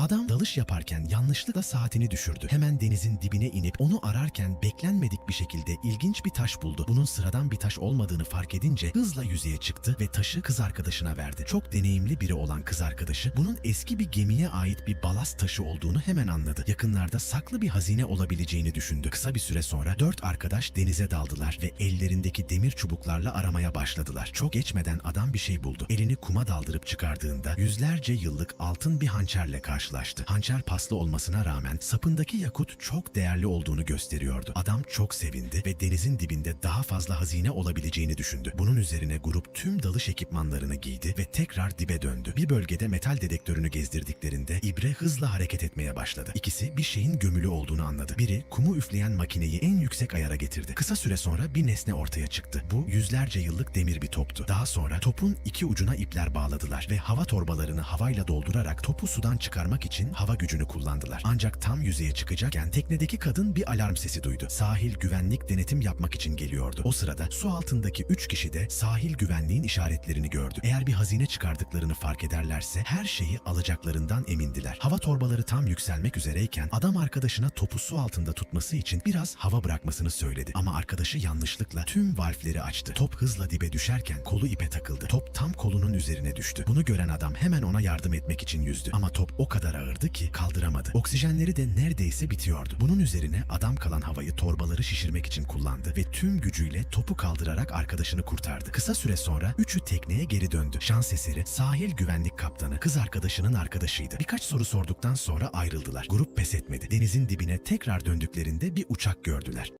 Adam dalış yaparken yanlışlıkla saatini düşürdü. Hemen denizin dibine inip onu ararken beklenmedik bir şekilde ilginç bir taş buldu. Bunun sıradan bir taş olmadığını fark edince hızla yüzeye çıktı ve taşı kız arkadaşına verdi. Çok deneyimli biri olan kız arkadaşı bunun eski bir gemiye ait bir balast taşı olduğunu hemen anladı. Yakınlarda saklı bir hazine olabileceğini düşündü. Kısa bir süre sonra dört arkadaş denize daldılar ve ellerindeki demir çubuklarla aramaya başladılar. Çok geçmeden adam bir şey buldu. Elini kuma daldırıp çıkardığında yüzlerce yıllık altın bir hançerle karşılaştı. Hançer paslı olmasına rağmen sapındaki yakut çok değerli olduğunu gösteriyordu. Adam çok sevindi ve denizin dibinde daha fazla hazine olabileceğini düşündü. Bunun üzerine grup tüm dalış ekipmanlarını giydi ve tekrar dibe döndü. Bir bölgede metal dedektörünü gezdirdiklerinde ibre hızla hareket etmeye başladı. İkisi bir şeyin gömülü olduğunu anladı. Biri kumu üfleyen makineyi en yüksek ayara getirdi. Kısa süre sonra bir nesne ortaya çıktı. Bu yüzlerce yıllık demir bir toptu. Daha sonra topun iki ucuna ipler bağladılar ve hava torbalarını havayla doldurarak topu sudan çıkarmak için hava gücünü kullandılar. Ancak tam yüzeye çıkacakken teknedeki kadın bir alarm sesi duydu. Sahil güvenlik denetim yapmak için geliyordu. O sırada su altındaki üç kişi de sahil güvenliğin işaretlerini gördü. Eğer bir hazine çıkardıklarını fark ederlerse her şeyi alacaklarından emindiler. Hava torbaları tam yükselmek üzereyken adam arkadaşına topu su altında tutması için biraz hava bırakmasını söyledi. Ama arkadaşı yanlışlıkla tüm valfleri açtı. Top hızla dibe düşerken kolu ipe takıldı. Top tam kolunun üzerine düştü. Bunu gören adam hemen ona yardım etmek için yüzdü. Ama top o kadar ağırdı ki kaldıramadı. Oksijenleri de neredeyse bitiyordu. Bunun üzerine adam kalan havayı torbaları şişirmek için kullandı ve tüm gücüyle topu kaldırarak arkadaşını kurtardı. Kısa süre sonra üçü tekneye geri döndü. Şans eseri sahil güvenlik kaptanı kız arkadaşının arkadaşıydı. Birkaç soru sorduktan sonra ayrıldılar. Grup pes etmedi. Denizin dibine tekrar döndüklerinde bir uçak gördüler.